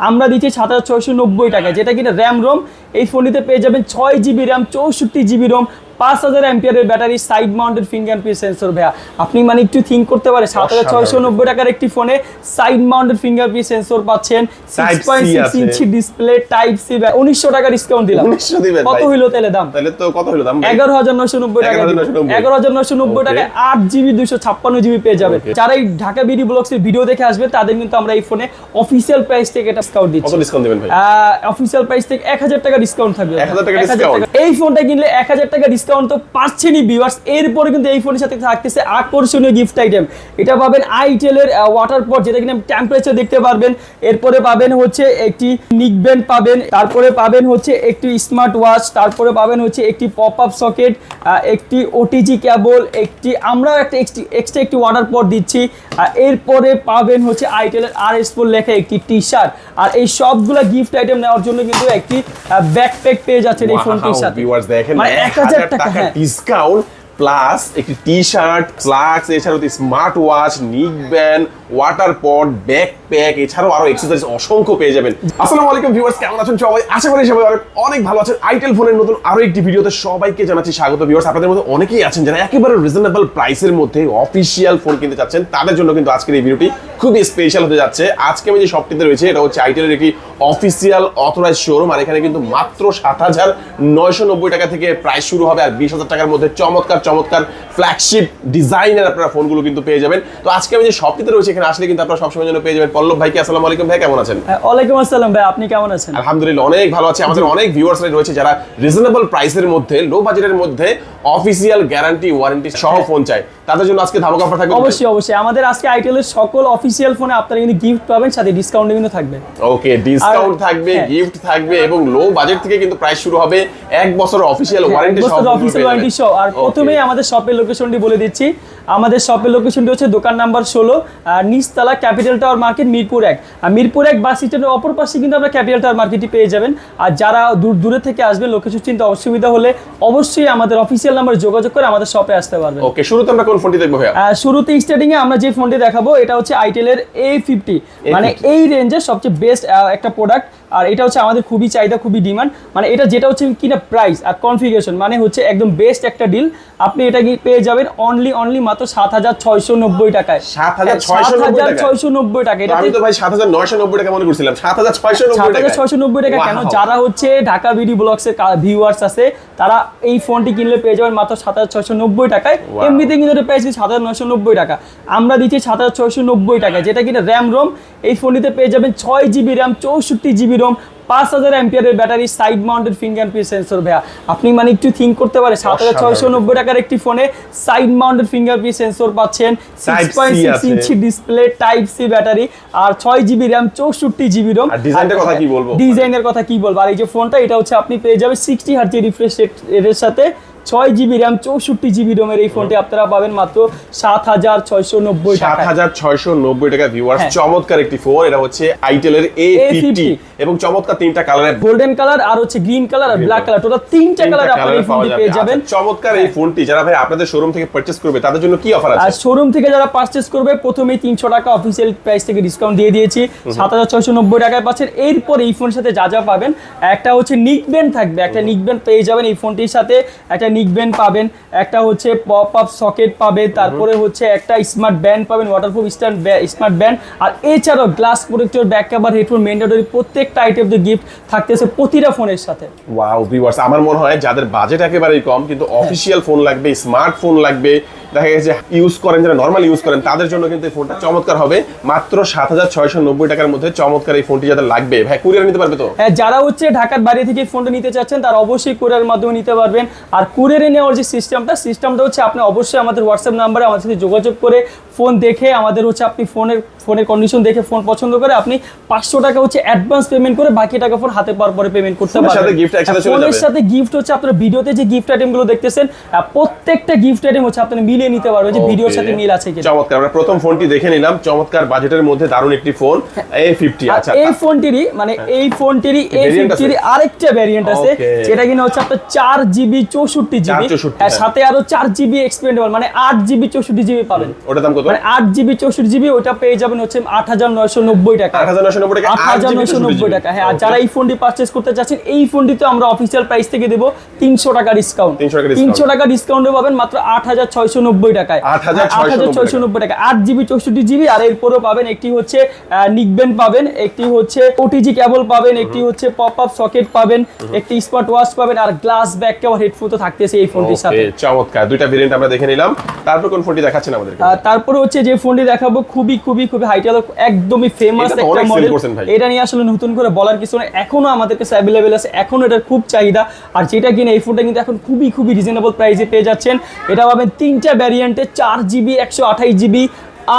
আমরা দিচ্ছি সাত হাজার ছয়শো নব্বই টাকা যেটা কিনা র্যাম রোম এই ফোনটিতে পেয়ে যাবেন ছয় জিবি র্যাম চৌষট্টি জিবি রোম পাঁচ হাজার অ্যাম্পিয়ারের battery side mounted fingerprint sensor ভাইয়া। আপনি মানে একটু থিঙ্ক করতে পারেন সাত হাজার ছয়শো নব্বই টাকার একটি ফোনে সাইড মাউন্টেড ফিঙ্গারপ্রিন্ট সেন্সর পাচ্ছেন। Six point six inch display type C উনিশশো টাকা ডিসকাউন্ট দিলাম। কত? হইল তাহলে দাম? তাহলে তো কত হলো দাম এগারো হাজার নয়শো নব্বই টাকা। এগারো হাজার নয়শো নব্বই. টাকায় আট জিবি দুশো ছাপ্পান্ন জিবি পেয়ে যাবে যারা এই ঢাকা বিডি ব্লগস এর ভিডিও দেখে আসবে তাদের কিন্তু আমরা এই ফোনে অফিসিয়াল প্রাইস থেকে এটা ডিসকাউন্ট কত দিচ্ছি ডিসকাউন্ট দিবেন ভাই? অফিসিয়াল প্রাইস থেকে এক হাজার টাকা ডিসকাউন্ট থাকবে। 1000 টাকা 1000 discount? এই ফোনটা কিনলে এক হাজার টাকা ডিসকাউন্ট তো পাচ্ছেনই ভিউয়ার্স এরপরে কিন্তু এই ফোনের সাথে থাকতেছে আকর্ষণীয় গিফট আইটেম এটা পাবেন আইটেলের ওয়াটার পট যেটা কিনা টেম্পারেচার দেখতে পারবেন। এরপরে পাবেন হচ্ছে একটি নিক ব্যান্ড পাবেন। তারপরে পাবেন হচ্ছে একটি স্মার্ট ওয়াচ তারপরে পাবেন হচ্ছে একটি পপ আপ সকেট একটি ওটিজি কেবল একটি আমরা একটা এক্সট্রা একটি ওয়াটার পট দিচ্ছি এরপরে পাবেন হচ্ছে আইটেলের আর এস ফোর লেখা একটি টি শার্ট আর এই সবগুলা গিফট আইটেম নেওয়ার জন্য কিন্তু একটি ব্যাকপ্যাক পেয়ে যাচ্ছেন এই ফোনটির সাথে। দেখেন মানে এক হাজার টাকা হ্যাঁ। ডিসকাউন্ট প্লাস একটি টি শার্ট ফ্লাক্স এছাড়াও smart watch neck band water pot backpack এছাড়াও আরও এক্সেসরিজ অসংখ্য পেয়ে যাবেন। আসসালামু আলাইকুম ভিউয়ার্স কেমন আছেন সবাই? আশা করি সবাই অনেক অনেক ভালো আছেন। আইটেল ফোনের নতুন আরও একটি ভিডিওতে সবাইকে জানাচ্ছি স্বাগত ভিউয়ার্স আপনাদের মধ্যে অনেকেই আছেন যারা একেবারে রিজনেবল প্রাইসের মধ্যে অফিসিয়াল ফোন কিনতে চাচ্ছেন। তাদের জন্য কিন্তু আজকের এই ভিডিওটি খুবই স্পেশাল হতে যাচ্ছে। আজকে আমি যে শপটিতে রয়েছে, এটা হচ্ছে আইটেলের একটি অফিসিয়াল অথরাইজ শোরুম আর এখানে কিন্তু মাত্র সাত হাজার নয়শো নব্বই টাকা থেকে প্রাইস শুরু হবে আর বিশ হাজার টাকার মধ্যে চমৎকার চমৎকার ফ্ল্যাগশিপ ডিজাইনের আপনারা ফোনগুলো কিন্তু পেয়ে যাবেন। তো আজকে আমি যে শপটিতে রয়েছে এখানে আসলে কিন্তু আপনারা সবসময় জন্য পেয়ে যাবেন। পল্লব ভাইকে আসসালামু আলাইকুম ভাই কেমন আছেন? হ্যাঁ, ওয়ালাইকুম আসসালাম ভাই আপনি কেমন আছেন? আলহামদুলিল্লাহ অনেক ভালো আছে। আমাদের অনেক ভিউয়ার্স রয়েছে যারা রিজনেবল প্রাইসের মধ্যে লো বাজেটের মধ্যে অফিসিয়াল গ্যারান্টি ওয়ারেন্টি সহ ফোন চাই তাদের জন্য আজকে ধামাকা অফার থাকবে অবশ্যই অবশ্যই। আমাদের আজকে আইটেলের সকল অফিসিয়াল ফোনে আপনারা কিন্তু গিফট পাবেন সাথে ডিসকাউন্ট কিন্তু থাকবে। ওকে ডিসকাউন্ট থাকবে হ্যাঁ। গিফট থাকবে এবং লো বাজেট থেকে কিন্তু প্রাইস শুরু হবে। এক বছর অফিসিয়াল ওয়ারেন্টি সহ অফিসিয়াল ওয়ারেন্টি সহ। আর প্রথমেই আমাদের শপের লোকেশনটি বলে দিচ্ছি। আমাদের শপের লোকেশনটি হচ্ছে দোকান নাম্বার ষোলো নিচতলা ক্যাপিটাল টাওয়ার মার্কেট মিরপুর এক। আর মিরপুর এক বাস স্ট্যান্ডের অপর পাশে কিন্তু আপনারা ক্যাপিটাল টাওয়ার মার্কেটটি পেয়ে যাবেন। আর যারা দূর দূরে থেকে আসবেন লোকেশন চিন্তা অসুবিধা হলে অবশ্যই আমাদের অফিসিয়াল নাম্বার যোগাযোগ করে আমাদের শপে আসতে পারবেন। ওকে শুরুতে আমরা কোন ফোনটি দেখব ভাইয়া? শুরুতে স্টার্টিং এ আমরা যে ফোনটি দেখাবো এটা হচ্ছে আইটেলের এ ফিফটি মানে এই রেঞ্জের সবচেয়ে বেস্ট একটা প্রোডাক্ট আর এটা হচ্ছে আমাদের খুবই চাহিদা খুবই ডিমান্ড মানে এটা যেটা হচ্ছে কিনা প্রাইস আর কনফিগারেশন মানে হচ্ছে একদম বেস্ট একটা ডিল আপনি এটা কি পেয়ে যাবেন অনলি অনলি মাত্র সাত হাজার ছয়শো নব্বই টাকায়। 7,690 টাকা? ছয়শো নব্বই টাকা। এটা আমি তো ভাই মনে করছিলাম। কেন? যারা হচ্ছে ঢাকা বিডি ভিউয়ার্স আছে তারা এই ফোনটি কিনলে পেয়ে যাবেন মাত্র সাত হাজার ছয়শো নব্বই টাকায়। এমনিতে কিন্তু এটা টাকা। আমরা দিচ্ছি সাত হাজার ছয়শো নব্বই টাকা যেটা কিনা র্যাম রোম এই ফোনটিতে পেয়ে যাবেন ছয় জিবি র্যাম চৌষট্টি জিবি রোম পাঁচ হাজার অ্যাম্পিয়ারের battery side mounted fingerprint sensor ভাইয়া। আপনি মানে একটু থিঙ্ক করতে পারেন সাত হাজার ছয়শো নব্বই টাকার একটি ফোনে সাইড মাউন্টেড ফিঙ্গারপ্রিন্ট সেন্সর পাচ্ছেন। Six point six inch display type C battery আর ছয় জিবি র্যাম চৌষট্টি জিবি রোম ডিজাইনের কথা কি বলব? ডিজাইনের কথা কি বলব? আর এই যে ফোনটা এটা হচ্ছে আপনি পেয়ে যাবেন সিক্সটি হার্জের রিফ্রেশ রেটের সাথে ছয় জিবি র্যাম চৌষট্টি জিবি রোমের এই ফোনটি আপনারা পাবেন মাত্র সাত হাজার ছয়শো নব্বই সাত হাজার ছয়শো নব্বই টাকা ভিউয়ার্স হ্যাঁ। চমৎকার একটি ফোন এটা হচ্ছে আইটেলের এ ফিফটি এবং চমৎকার তিনটা কালারের গোল্ডেন কালার আর হচ্ছে গ্রিন কালার আর ব্ল্যাক কালার টোটাল তিনটা কালার আপনারা এই ফোনটি পেয়ে যাবেন। আচ্ছা, চমৎকার এই ফোনটি যারা ভাই আপনাদের শোরুম থেকে পারচেজ করবে তাদের জন্য কি অফার আছে? আর শোরুম থেকে যারা পারচেস করবে প্রথমেই তিনশো টাকা অফিসিয়াল প্রাইস থেকে ডিসকাউন্ট দিয়ে দিয়েছি। সাত হাজার ছয়শো নব্বই টাকায় পাচ্ছেন। এরপর এই ফোনের সাথে যা যা পাবেন একটা হচ্ছে নিক ব্যান্ড থাকবে। একটা নিক ব্যান্ড পেয়ে যাবেন এই ফোনটির সাথে। একটা নিক ব্যান্ড পাবেন। একটা হচ্ছে পপ আপ সকেট পাবে তারপরে হচ্ছে একটা স্মার্ট ব্যান্ড পাবেন ওয়াটারপ্রুফ স্ট্যান্ড স্মার্ট ব্যান্ড আর এছাড়াও glass protector back cover headphone mandatory প্রত্যেকটা আইটেম গিফট থাকতেছে প্রতিটা ফোনের সাথে। ওয়াও ভিউয়ার্স আমার মনে হয় যাদের বাজেট একেবারেই কম কিন্তু অফিসিয়াল ফোন লাগবে স্মার্ট ফোন লাগবে দেখা গেছে ইউজ করেন যারা নর্মাল ইউজ করেন তাদের জন্য কিন্তু এই ফোনটা চমৎকার হবে। মাত্র সাত হাজার ছয়শো নব্বই টাকার মধ্যে চমৎকার এই ফোনটি যাদের লাগবে। ভাই কুরিয়ার নিতে পারবে তো? হ্যাঁ যারা হচ্ছে ঢাকার বাইরে থেকে ফোনটা নিতে চাচ্ছেন তারা অবশ্যই কুরিয়ার মাধ্যমে নিতে পারবেন। আর কুরিয়ারে নেওয়ার যে সিস্টেমটা সিস্টেমটা হচ্ছে আপনি অবশ্যই আমাদের হোয়াটসঅ্যাপ নাম্বারে আমাদের সাথে যোগাযোগ করে ফোন দেখে আমাদের হচ্ছে আপনি ফোনের ফোনের কন্ডিশন দেখে ফোন পছন্দ করে আপনি পাঁচশো টাকা হচ্ছে অ্যাডভান্স পেমেন্ট করে বাকি টাকা ফোন হাতে পাওয়ার পরে পেমেন্ট করতে পারবেন। ফোনের সাথে গিফট হচ্ছে আপনার ভিডিওতে যে গিফট আইটেমগুলো দেখতেছেন প্রত্যেকটা গিফট আইটেম হচ্ছে আপনার মিলিয়ে নিতে পারবেন যে ভিডিওর সাথে মিল আছে কিনা। চমৎকার আমরা প্রথম ফোনটি দেখে নিলাম। চমৎকার বাজেটের মধ্যে দারুণ একটি ফোন এ ফিফটি আর আচ্ছা। এই ফোনটিরই মানে এই ফোনটিরই এই Variant আছে? ফিফটির আরেকটা ভ্যারিয়েন্ট আছে যেটা কিনা হচ্ছে আপনার চার জিবি চৌষট্টি জিবি 464 আর সাথে আরও চার জিবি এক্সপেন্ডেবল মানে আট জিবি চৌষট্টি জিবি পাবেন। ওটার দাম কত? মানে আট জিবি চৌষট্টি জিবি ওটা পেয়ে যাবেন হচ্ছে আট হাজার নয়শো নব্বই টাকা। আট হাজার নশো নব্বই টাকা আট হাজার নয়শো নব্বই টাকা। হ্যাঁ আর যারা এই ফোনটি পারচেস করতে চাচ্ছেন এই ফোনটিতে আমরা অফিসিয়াল প্রাইস থেকে দেবো তিনশো টাকা ডিসকাউন্ট 300 টাকা discount। তিনশো টাকা ডিসকাউন্টে পাবেন মাত্র আট হাজার ছয়শো নব্বই টাকায়। 8,690 ছয়শো নব্বই টাকা আট জিবি চৌষট্টি জিবি আর এরপরেও পাবেন একটি হচ্ছে নিকবেন পাবেন একটি হচ্ছে ওটিজি কেবল পাবেন একটি হচ্ছে পপ আপ সকেট পাবেন একটি স্মার্ট ওয়াচ পাবেন আর গ্লাস ব্যাক হেডফোন তো থাকতেছে এই ফোনটির সাথে। চমৎকার। দুইটা ভেরিয়েন্ট আমরা দেখে নিলাম। তারপর কোন ফোনটি দেখাচ্ছেন আমাদেরকে? আহ, তারপরে হচ্ছে যে ফোনটি দেখাবো খুবই খুবই খুবই হাইটেল একদমই ফেমাস একটা মডেল এটা নিয়ে আসলে নতুন করে বলার কিছু নেই। এখনও আমাদের কাছে অ্যাভেলেবেল আছে এখনও এটার খুব চাহিদা। আর যেটা কিনা এই ফোনটা কিন্তু এখন খুবই খুবই রিজনেবল প্রাইসে পেয়ে যাচ্ছেন। এটা পাবেন তিনটা ভ্যারিয়েন্টে চার জিবি একশো আঠাইশ জিবি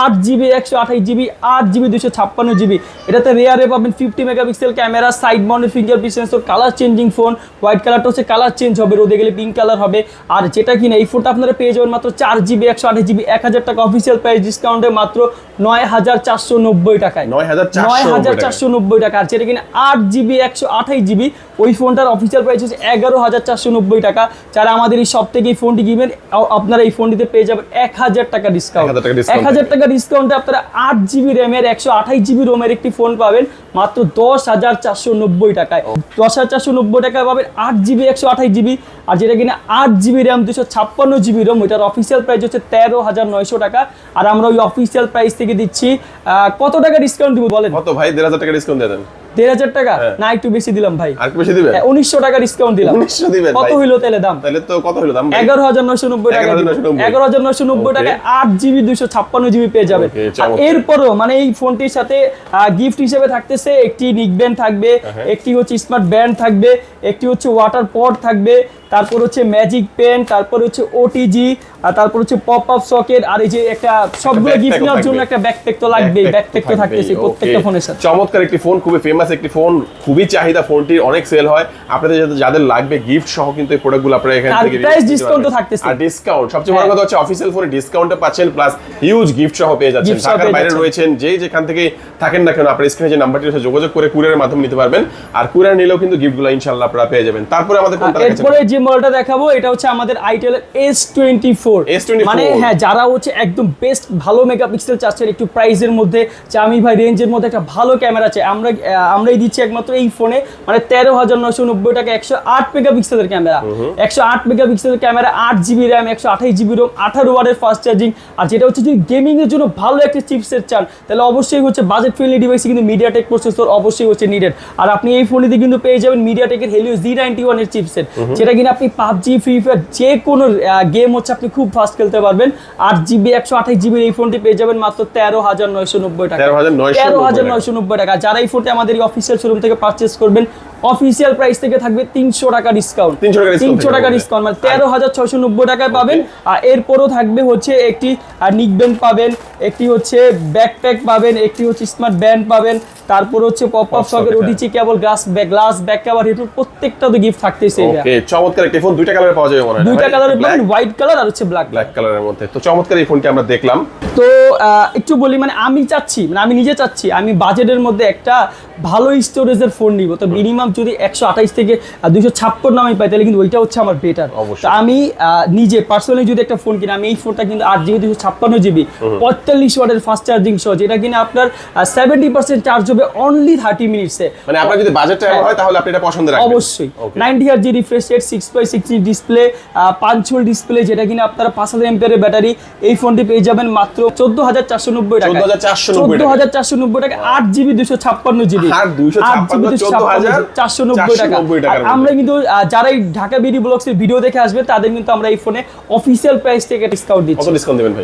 আট জিবি একশো আঠাইশ জিবি আট জিবি দুশো ছাপ্পান্ন জিবি এটাতে রেয়ারে পাবেন fifty megapixel camera side mounted fingerprint sensor colour changing phone white কালারটা হচ্ছে কালার চেঞ্জ হবে রোদে গেলে পিঙ্ক কালার হবে। আর যেটা কিনা এই ফোনটা আপনারা পেয়ে যাবেন মাত্র চার জিবি একশো আঠাশ জিবি এক হাজার টাকা অফিসিয়াল প্রাইস ডিসকাউন্টে মাত্র নয় হাজার চারশো নব্বই টাকায়। নয় হাজার চারশো নব্বই টাকা। আর যেটা কিনা আট জিবি একশো আঠাইশ জিবি ওই ফোনটার অফিসিয়াল প্রাইস হচ্ছে এগারো হাজার চারশো নব্বই টাকা। যারা আমাদের এই সব থেকে এই ফোনটি কিনবেন আপনারা এই ফোনটিতে পেয়ে যাবেন এক হাজার টাকা ডিসকাউন্ট 1000 টাকা discount এক হাজার টাকা ডিসকাউন্টে আপনারা আট জিবি র্যামের একশো আঠাইশ জিবি রোমের একটি ফোন পাবেন মাত্র দশ হাজার চারশো নব্বই টাকায়। দশ হাজার চারশো নব্বই টাকায় পাবেন আট জিবি একশো আঠাইশ জিবি আর যেটা কিনা আট জিবি র্যাম দুশো ছাপ্পান্ন জিবি রোম ওইটার অফিসিয়াল প্রাইস হচ্ছে তেরো হাজার নয়শো টাকা। আর আমরা ওই অফিসিয়াল প্রাইস থেকে দিচ্ছি কত টাকা ডিসকাউন্ট দিব বলেন? কত ভাই? দেড় হাজার টাকা ডিসকাউন্ট দিয়ে দেন। দেড় হাজার টাকা? হ্যাঁ। না একটু বেশি দিলাম ভাই। আর বেশি দিবেন? উনিশশো টাকা ডিসকাউন্ট দিলাম। 1900 দিবেন কত হইল তাহলে দাম? তাহলে তো কত হলো দাম এগারো হাজার নয়শো নব্বই টাকা এগারো হাজার নয়শো নব্বই. টাকায় আট জিবি দুশো ছাপ্পান্ন জিবি পেয়ে যাবেন। চমৎকার। এরপরও মানে এই ফোনটির সাথে গিফট হিসেবে থাকতেছে একটি নিক ব্যান্ড থাকবে হ্যাঁ। একটি হচ্ছে স্মার্ট ব্যান্ড থাকবে একটি হচ্ছে ওয়াটার পট থাকবে তারপর হচ্ছে ম্যাজিক পেন তারপর হচ্ছে ওটিজি আর তারপর হচ্ছে পপ আপ সকেট আর এই যে একটা সবগুলো গিফট নেওয়ার জন্য একটা ব্যাকপ্যাক তো লাগবেই ব্যাকপ্যাক তো থাকতেছে প্রত্যেকটা ফোনের সাথে। চমৎকার একটি ফোন খুবই ফেমাস একটি ফোন খুবই চাহিদা ফোনটির অনেক সেল হয়। আপনাদের যাদের- যাদের লাগবে গিফট সহ কিন্তু এই প্রোডাক্টগুলো আপনারা এখান থেকে নিতে discount তো। থাকতেছে। আর ডিসকাউন্ট সবচেয়ে বড় হ্যাঁ। কথা হচ্ছে অফিসিয়াল ফোনে ডিসকাউন্টে পাচ্ছেন প্লাস হিউজ গিফট সহ পেয়ে যাচ্ছেন। ঢাকার বাইরে রয়েছেন যেই যেখান থেকে থাকেন না কেন আপনার স্ক্রিনে যে নাম্বারটি রয়েছে যোগাযোগ করে কুরিয়ারের মাধ্যমে নিতে পারবেন। আর কুরিয়ার নিলেও কিন্তু গিফটগুলো ইনশাআল্লাহ আপনারা পেয়ে যাবেন। তারপরে আমাদের কোনটা এরপরে যে মডেলটা দেখাবো এটা হচ্ছে আমাদের আইটেল এস টোয়েন্টি ফোর মানে হ্যাঁ যারা হচ্ছে একদম বেস্ট ভালো মেগাপিক্সেল চাচ্ছেন একটু প্রাইসের মধ্যে চামি ভাই রেঞ্জের মধ্যে একটা ভালো ক্যামেরা আছে আমরা আমরাই দিচ্ছি একমাত্র এই ফোনে মানে তেরো হাজার নয়শো নব্বই টাকা একশো আট মেগাপিক্সেলের ক্যামেরা একশো আট মেগাপিক্সেলের ক্যামেরা আট জিবি র্যাম একশো আঠাশ জিবি রোম আঠারো ওয়ার্ডের ফাস্ট চার্জিং আর যেটা হচ্ছে যদি গেমিং এর জন্য ভালো একটা চিপসেট চান তাহলে অবশ্যই হচ্ছে বাজেট ফ্রেন্ডলি ডিভাইসে কিন্তু মিডিয়াটেক প্রসেসর অবশ্যই হচ্ছে নিডেড আর আপনি এই ফোনেতে কিন্তু পেয়ে যাবেন মিডিয়াটেকের হেলিও জি নাইনটি ওয়ানের চিপসেট যেটা কিনা আপনি পাবজি ফ্রি ফায়ার যে কোনো গেম হচ্ছে আপনি খুব ফাস্ট খেলতে পারবেন। আট জিবি একশো আঠাশ জিবির এই ফোনটি পেয়ে যাবেন মাত্র তেরো হাজার নয়শো নব্বই টাকা। তেরো হাজার নয়শো নব্বই টাকা। যারা এই ফোনটি আমাদের অফিসিয়াল শোরুম থেকে পারচেস করবেন অফিসিয়াল প্রাইস থেকে থাকবে তিনশো টাকা ডিসকাউন্ট 300 টাকা তিনশো টাকা ডিসকাউন্ট মানে তেরো হাজার ছয়শো নব্বই টাকায় পাবেন। আর এরপরও থাকবে হচ্ছে একটি নিকব্যান্ড পাবেন একটি হচ্ছে ব্যাকপ্যাক পাবেন একটি হচ্ছে স্মার্ট ব্যান্ড পাবেন তারপর হচ্ছে pop up socket OTG cable glass glass back cover headphone প্রত্যেকটা তো গিফট থাকতেছে ওকে চমৎকার একটি ফোন দুইটা কালারে পাওয়া যাবে মনে হয় দুইটা ব্ল্যাক পাবেন হোয়াইট কালার আর হচ্ছে ব্ল্যাক ব্ল্যাক কালারের মধ্যে। তো চমৎকার এই ফোনটি আমরা দেখলাম। তো একটু বলি মানে আমি চাচ্ছি মানে আমি নিজে চাচ্ছি আমি বাজেটের মধ্যে একটা ভালো স্টোরেজের ফোন নিব। তো মিনিমাম যদি একশো আঠাইশ থেকে দুইশো ছাপ্পান্ন আমি পাই তাহলে কিন্তু ওইটা হচ্ছে আমার বেটার। আমি নিজে পার্সোনালি যদি একটা ফোন কিনি আমি এই ফোনটা কিন্তু আট জিবি দুশো ছাপ্পান্ন জিবি পঁয়তাল্লিশ ওয়াটের ফাস্ট চার্জিং সহ যেটা কিনা আপনার সেভেন্টি পার্সেন্ট চার্জ হবে অনলি থার্টি মিনিটসে মানে আপনার যদি বাজেটটা এমন হয়। তাহলে আপনি এটা পছন্দ রাখবেন। অবশ্যই. Ninety hertz refresh rate six by six display পাঁচশোল display যেটা কিনা আপনারা পাঁচ হাজার এমপিয়ারের ব্যাটারি এই ফোনটি পেয়ে যাবেন মাত্র চোদ্দ হাজার চারশো নব্বই টাকা 14,490 চোদ্দ হাজার চারশো নব্বই টাকা আট জিবি দুশো ছাপ্পান্ন জিবি। আমরা কিন্তু যারাই ঢাকা বিডি ভিডিও দেখে আসবে তাদের কিন্তু আমরা এই ফোনে প্রাইস থেকে ডিসকাউন্ট দিচ্ছি। ডিসকাউন্ট ভাই?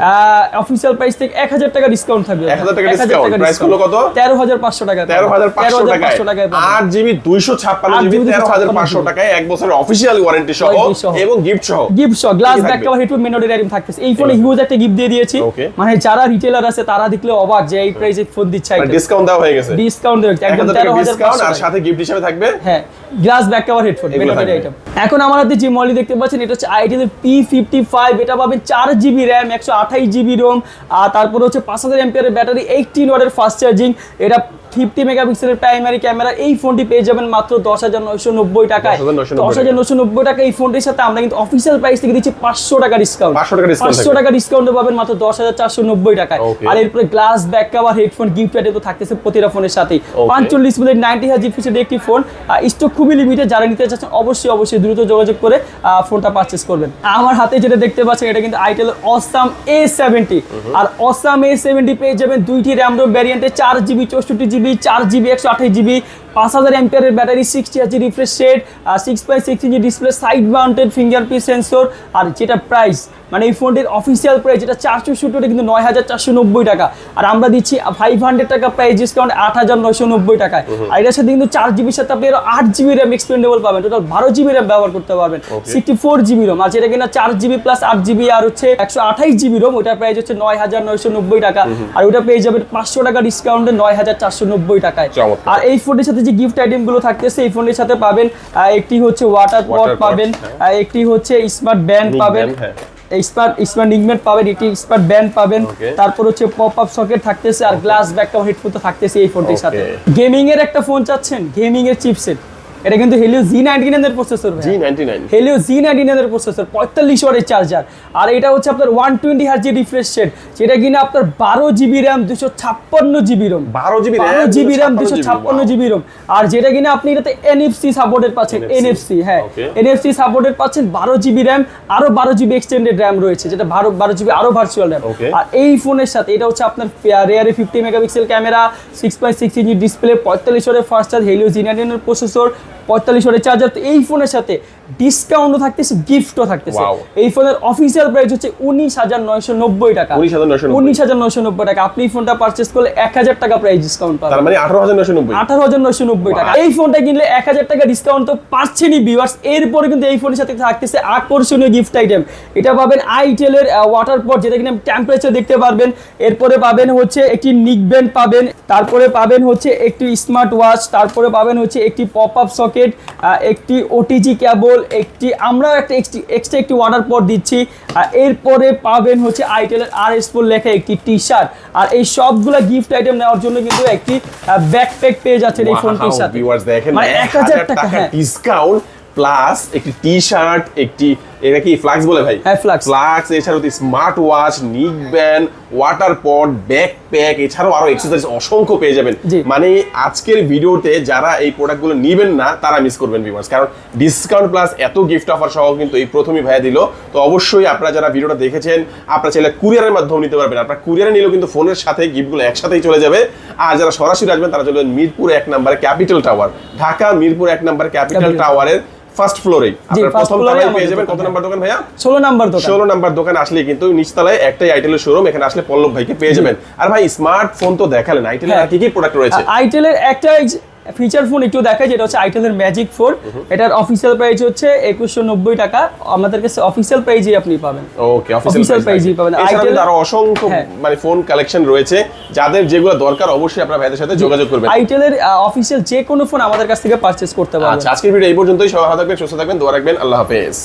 প্রাইস থেকে 1000 টাকা ডিসকাউন্ট থাকবে 1000 টাকা ডিসকাউন্ট প্রাইস হলো কত? 13500 টাকা। 13500 8 জিবি 256 জিবি 13500 টাকায় এক বছরের ওয়ারেন্টি সহ এবং গিফট সহ। গিফট সহ। গ্লাস ব্যাক কভার মেনোডের আইটেম এই ফোনে হিউজ একটা গিফট দিয়ে দিয়েছি। মানে যারা রিটেলার আছে তারা দেখলে অবাক যে এই প্রাইসে ফোন দিচ্ছে ডিসকাউন্ট দেওয়া হয়ে গেছে। ডিসকাউন্ট দেওয়া 1000 হেডফোন বেটারি এখন আমার যে মডেল দেখতে পাচ্ছেন এটা হচ্ছে আইটেল P55 এটা পাবেন 4 জিবি RAM 128 জিবি ROM আর তারপরে হচ্ছে 5000 এমপিআর ব্যাটারি 18 ওয়াটের ফাস্ট চার্জিং এটা ফিফটি মেগাপিক্সেলের প্রাইমারি ক্যামেরা এই ফোনটি পেয়ে যাবেন মাত্র দশ হাজার নয়শো নব্বই টাকায়। দশ হাজার নয়শো নব্বই টাকা এই ফোনটির সাথে আমরা কিন্তু অফিসিয়াল প্রাইস থেকে দিচ্ছি পাঁচশো টাকা ডিসকাউন্ট 500 টাকা discount পাঁচশো টাকা ডিসকাউন্ট পাবেন মাত্র দশ হাজার চারশো নব্বই টাকায়। আর এরপরে glass back cover headphone gift item তো থাকতেছে প্রতিটা ফোনের সাথেই। পাঁচচল্লিশ মিনিট নাইনটি হাজার ফিসের একটি ফোন স্টক খুবই লিমিটেড যারা নিতে চাচ্ছেন অবশ্যই অবশ্যই দ্রুত যোগাযোগ করে ফোনটা পারচেস করবেন। আমার হাতে যেটা দেখতে পাচ্ছেন এটা কিন্তু আইটেল অসাম এ সেভেন্টি আর অসাম এ সেভেন্টি পেয়ে যাবেন দুইটি র্যাম রোম ভ্যারিয়েন্টে চার জিবি চৌষট্টি জিবি চার জিবি একশো আঠাশ জিবি পাঁচ হাজার এমপিয়ারের ব্যাটারি সিক্সটি হাজার রিফ্রেশ রেট আর six point six inch display side mounted fingerprint sensor আর যেটা প্রাইস মানে এই ফোনটির অফিসিয়াল প্রাইস যেটা চারশো সত্তর কিন্তু নয় হাজার চারশো নব্বই টাকা। আর আমরা দিচ্ছি ফাইভ হান্ড্রেড টাকা প্রাইস ডিসকাউন্ট আট হাজার নয়শো নব্বই টাকায়। আর এটার সাথে কিন্তু চার জিবির সাথে আপনি আরও আট জিবি র্যাম এক্সপেন্ডেবল পাবেন। টোটাল বারো জিবি র্যাম ব্যবহার করতে পারবেন। সিক্সটি ফোর জিবি রোম আর যেটা কিনা চার জিবি প্লাস আট জিবি আর হচ্ছে একশো আঠাইশ জিবি রোম ওটার প্রাইস হচ্ছে নয় হাজার নয়শো নব্বই টাকা। আর ওটা পেয়ে যাবেন পাঁচশো টাকা ডিসকাউন্টে নয় হাজার চারশো নব্বই টাকায়। আর এই ফোনটির সাথে যে গিফট আইটেমগুলো থাকতেছে এই ফোনের সাথে পাবেন একটি হচ্ছে ওয়াটার পট পাবেন হ্যাঁ। একটি হচ্ছে স্মার্ট ব্যান্ড পাবেন হ্যাঁ। স্মার্ট স্মার্ট ইংমেন্ট পাবেন একটি স্মার্ট ব্যান্ড পাবেন তারপর হচ্ছে পপ আপ সকেট থাকতেছে আর গ্লাস ব্যাগটা কাভার হেডফোন তো থাকতেছে এই ফোনটির সাথে। গেমিং এর একটা ফোন চাচ্ছেন? গেমিং এর চিপসেট এটা কিন্তু হেলিও জি নাইনটি এর processor G ninety nine Helio G ninety এর প্রসেসর পঁয়তাল্লিশ ওয়াটের চার্জার আর এটা হচ্ছে আপনার one twenty hertz refresh set যেটা কিনা আপনার বারো জিবি র্যাম দুশো ছাপ্পান্ন জিবি রোম বারো জিবি বারো জিবি র্যাম দুশো ছাপ্পান্ন জিবি রোম আর যেটা কিনা আপনি এটাতে এনএফসি সাপোর্টেড পাচ্ছেন এনএফসি হ্যাঁ. এনএফসি সাপোর্টেড পাচ্ছেন বারো জিবি র্যাম আরও বারো জিবি এক্সটেন্ডেড র্যাম রয়েছে যেটা বারো বারো জিবি আরও ভার্চুয়াল র্যাম আর এই ফোনের সাথে এটা হচ্ছে আপনার রেয়ারে fifty megapixel camera six point six inch display পঁয়তাল্লিশ ওয়াটের ফার্স্ট চার্জ হেলিও জিনারিয়ানের প্রসেসর পঁয়তাল্লিশ ওয়াটের চার্জার তো এই ফোনের সাথে ডিসকাউন্টও থাকতেছে গিফটও থাকতেছে। এই ফোনের অফিসিয়াল প্রাইস হচ্ছে উনিশ হাজার নয়শো নব্বই টাকা। 19,990 উনিশ হাজার নয়শো নব্বই টাকা। আপনি এই ফোনটা পারচেস করলে এক হাজার টাকা প্রাইস ডিসকাউন্ট পাবেন। মানে আঠারো হাজার নশো নব্বই। আঠারো হাজার নয়শো নব্বই টাকা। এই ফোনটা কিনলে এক হাজার টাকা ডিসকাউন্ট তো পাচ্ছেনই ভিউয়ার্স এরপরে কিন্তু এই ফোনের সাথে থাকতেছে আকর্ষণীয় গিফট আইটেম এটা পাবেন আইটেলের ওয়াটার পট যেটা কিনা টেম্পারেচার দেখতে পারবেন। এরপরে পাবেন হচ্ছে একটি নিক ব্যান্ড পাবেন। তারপরে পাবেন হচ্ছে একটি স্মার্ট ওয়াচ তারপরে পাবেন হচ্ছে একটি পপ আপ সকেট একটি ওটিজি কেবল একটি আমরা একটা এক্সট্রা একটি অর্ডার পর দিচ্ছি আর এরপরে পাবেন হচ্ছে আইটেলের আর এস ফোর লেখা একটি টি শার্ট আর এই সবগুলো গিফট আইটেম নেওয়ার জন্য কিন্তু একটি ব্যাকপ্যাক পেয়ে যাচ্ছেন এই ফোনটির সাথে মানে এক হাজার টাকা হ্যাঁ। ডিসকাউন্ট প্লাস একটি টি শার্ট একটি এটা কি ফ্লাক্স বলে ভাই? হ্যাঁ, Flux। ফ্লাক্স এছাড়াও smart watch neck band water pot backpack এছাড়াও আরও এক্সেসরিজ অসংখ্য পেয়ে যাবেন। মানে আজকের ভিডিওতে যারা এই প্রোডাক্টগুলো নেবেন না তারা মিস করবেন ভিউয়ার্স কারণ ডিসকাউন্ট প্লাস এত গিফট অফার সহ কিন্তু এই প্রথমই ভাইয়া দিল। তো অবশ্যই আপনারা যারা ভিডিওটা দেখেছেন আপনারা চাইলে কুরিয়ারের মাধ্যমে নিতে পারবেন। আপনার কুরিয়ারে নিলেও কিন্তু ফোনের সাথে গিফটগুলো একসাথেই চলে যাবে। আর যারা সরাসরি আসবেন তারা চলে মিরপুর এক number capital tower Dhaka Mirpur এক নাম্বার ক্যাপিটাল টাওয়ারের ফার্স্ট ফ্লোরে আপনার প্রথম তলায় পেয়ে যাবেন। কত নাম্বার দোকান ভাইয়া? ষোলো নাম্বার দোকান। ষোলো নাম্বার দোকান আসলে কিন্তু নিচতলায় একটাই আইটেলের শোরুম এখানে আসলে পল্লব ভাইকে পেয়ে যাবেন। আর ভাই স্মার্টফোন তো দেখালেন আইটেলের আর কি কি প্রোডাক্ট রয়েছে? আইটেলের একটা ফিচার ফোন একটু দেখায় যেটা হচ্ছে আইটেলের ম্যাজিক ফোর এটার অফিসিয়াল প্রাইস হচ্ছে একুশশো নব্বই টাকা। আমাদের কাছে অফিসিয়াল প্রাইজই আপনি পাবেন। ওকে অফিসিয়াল price ই পাবেন। কিন্তু আরও অসংখ্য হ্যাঁ। মানে ফোন কালেকশন রয়েছে। যাদের যেগুলো দরকার অবশ্যই আপনারা ভাইদের সাথে যোগাযোগ করবেন। আইটেলের অফিসিয়াল যে কোনো ফোন আমাদের কাছ থেকে পারচেস করতে পারবেন। আচ্ছা আজকের ভিডিও এই পর্যন্তই। সবাই ভালো থাকবেন সুস্থ থাকবেন। দোয়া রাখবেন। আল্লাহ হাফেজ।